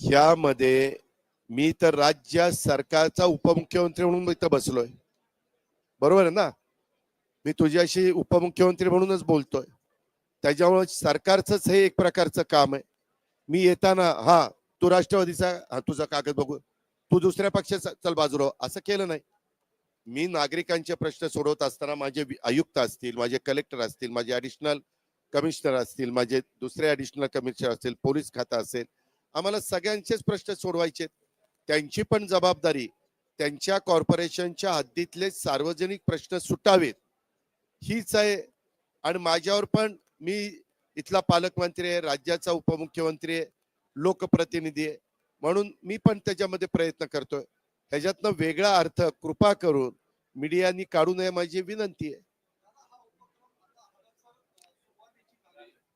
ह्यामध्ये मी तर राज्य सरकारचा उपमुख्यमंत्री म्हणून इथं बसलोय. बरोबर आहे ना? मी तुझ्याशी उपमुख्यमंत्री म्हणूनच बोलतोय. त्याच्यामुळे सरकारचंच हे एक प्रकारचं काम आहे. मी येताना हा तू राष्ट्रवादीचा हा तुझा कागद बघू. तू दुसऱ्या पक्षाचा चल बाजूला हो. असं केलं नाही. मी नागरिकांचे प्रश्न सोडवत असताना माझे आयुक्त असतील माझे कलेक्टर असतील माझे ॲडिशनल कमिशनर असतील माझे दुसरे ॲडिशनल कमिशनर असतील पोलीस खातं असेल आम्हाला सगळ्यांचेच प्रश्न सोडवायचे त्यांची पण जबाबदारी त्यांच्या कॉर्पोरेशनच्या हद्दीतले सार्वजनिक प्रश्न सुटावेत. हीच आहे. आणि माझ्यावर पण मी इथला पालकमंत्री आहे राज्याचा उपमुख्यमंत्री आहे लोकप्रतिनिधी आहे. म्हणून मी पण त्याच्यामध्ये प्रयत्न करतोय. ह्याच्यातनं वेगळा अर्थ कृपा करून मीडियानी काढू नये माझी विनंती आहे.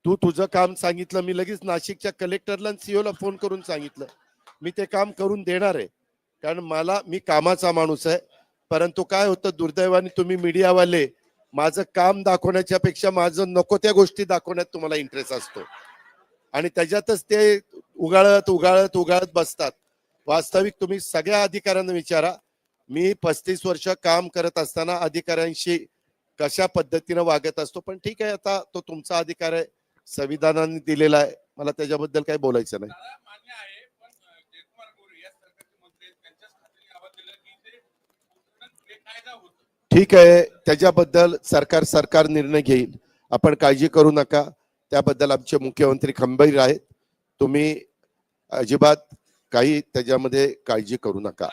तू तुझं काम सांगितलं मी लगेच नाशिकच्या कलेक्टरला सीओला फोन करून सांगितलं. मी ते काम करून देणार आहे. कारण मला मी कामाचा माणूस आहे. परंतु काय होतं दुर्दैवाने तुम्ही मीडियावाले माझं काम दाखवण्याच्या पेक्षा माझं नको त्या गोष्टी दाखवण्यात तुम्हाला इंटरेस्ट असतो. आणि त्याच्यातच ते उगाळत उगाळत उगाळत बसतात. वास्तविक तुम्ही सगळ्या अधिकाऱ्यांना विचारा. मी पस्तीस वर्ष काम करत असताना अधिकाऱ्यांशी कशा पद्धतीनं वागत असतो पण ठीक आहे आता तो तुमचा अधिकार आहे. संविधानाने दिलेला आहे. मला त्याच्याबद्दल काही बोलायचं नाही. ठीक आहे. त्याच्याबद्दल सरकार सरकार निर्णय घेईल. आपण काळजी करू नका. त्याबद्दल आमचे मुख्यमंत्री खंबीर आहेत. तुम्ही अजिबात काही त्याच्यामध्ये काळजी करू नका.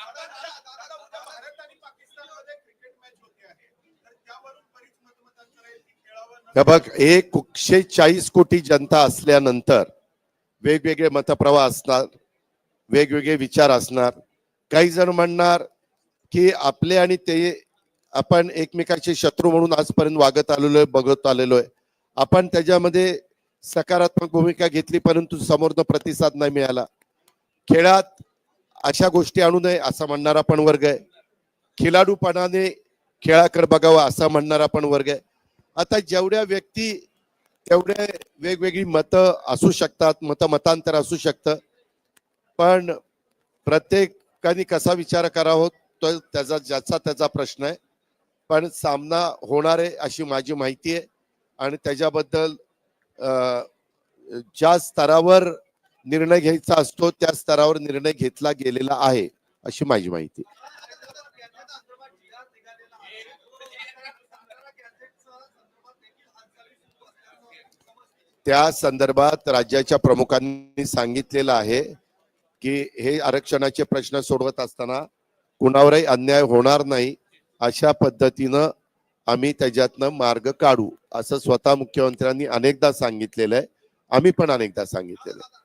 की हे बघ एकशे चाळीस कोटी जनता असल्यानंतर वेगवेगळे मतप्रवाह असणार वेगवेगळे विचार असणार. काही जण म्हणणार की आपले आणि ते आपण एकमेकाचे शत्रू म्हणून आजपर्यंत वागत आलेलो आहे बघत आलेलो आहे आपण त्याच्यामध्ये सकारात्मक भूमिका घेतली परंतु समोरनं प्रतिसाद नाही मिळाला. खेळात अशा गोष्टी आणू नये असा म्हणणारा पण वर्ग आहे. खिलाडूपणाने खेळाकडे बघावा असा म्हणणारा पण वर्ग आहे. आता जेवढ्या व्यक्ती तेवढे वेगवेगळी मतं असू शकतात मत मतांतर असू शकतं. पण प्रत्येकाने कसा विचार करावा तो त्याचा ज्याचा त्याचा प्रश्न आहे. पण सामना होणार आहे अशी माझी माहिती आहे. आणि त्याच्याबद्दल ज्या स्तरावर निर्णय घ्यायचा असतो त्या स्तरावर निर्णय घेतला गेलेला आहे अशी माझी माहिती त्या संदर्भात राज्याच्या प्रमुखांनी सांगितलेलं आहे की हे आरक्षणाचे प्रश्न सोडवत असताना कुणावरही अन्याय होणार नाही अशा पद्धतीनं आम्ही त्याच्यातनं मार्ग काढू असं स्वतः मुख्यमंत्र्यांनी अनेकदा सांगितलेलं आहे. आम्ही पण अनेकदा सांगितलेलं आहे.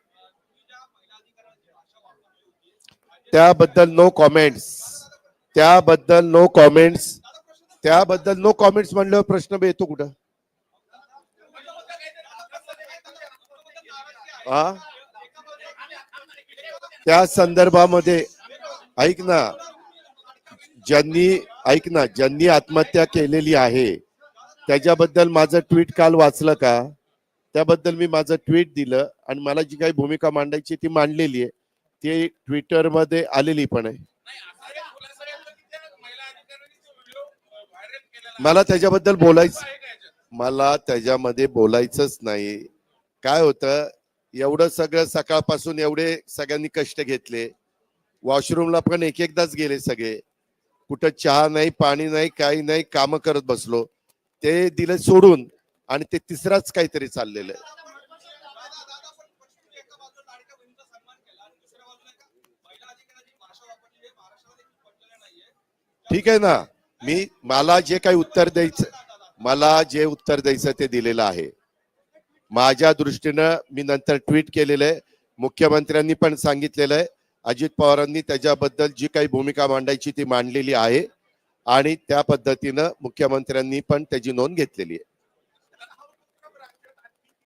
त्याबद्दल नो कॉमेंट्स त्याबद्दल नो कॉमेंट्स त्याबद्दल नो कॉमेंट्स म्हणल्यावर प्रश्न येतो कुठं हा त्या संदर्भामध्ये ऐक ना ज्यांनी ऐक ना ज्यांनी आत्महत्या केलेली आहे त्याच्याबद्दल माझं ट्विट काल वाचलं का? त्याबद्दल मी माझं ट्विट दिलं आणि मला जी काही भूमिका मांडायची ती मांडलेली आहे ती ट्विटरमध्ये आलेली पण आहे. मला त्याच्याबद्दल बोलायचं मला त्याच्यामध्ये बोलायचंच नाही. काय होतं एवढं सगळं सकाळपासून एवढे सगळ्यांनी कष्ट घेतले. वॉशरूमला पण एक एकदाच गेले सगळे. कुठं चहा नाही पाणी नाही काही नाही काम करत बसलो. ते दिले सोडून आणि ते तिसराच काहीतरी चाललेलं आहे. ठीक आहे ना? मी मला जे काही उत्तर द्यायचं मला जे उत्तर द्यायचं ते दिलेलं आहे. माझ्या दृष्टीनं मी नंतर ट्विट केलेलं आहे. मुख्यमंत्र्यांनी पण सांगितलेलं आहे. अजित पवारांनी त्याच्याबद्दल जी काही भूमिका मांडायची ती मांडलेली आहे. आणि त्या पद्धतीनं मुख्यमंत्र्यांनी पण त्याची नोंद घेतलेली आहे.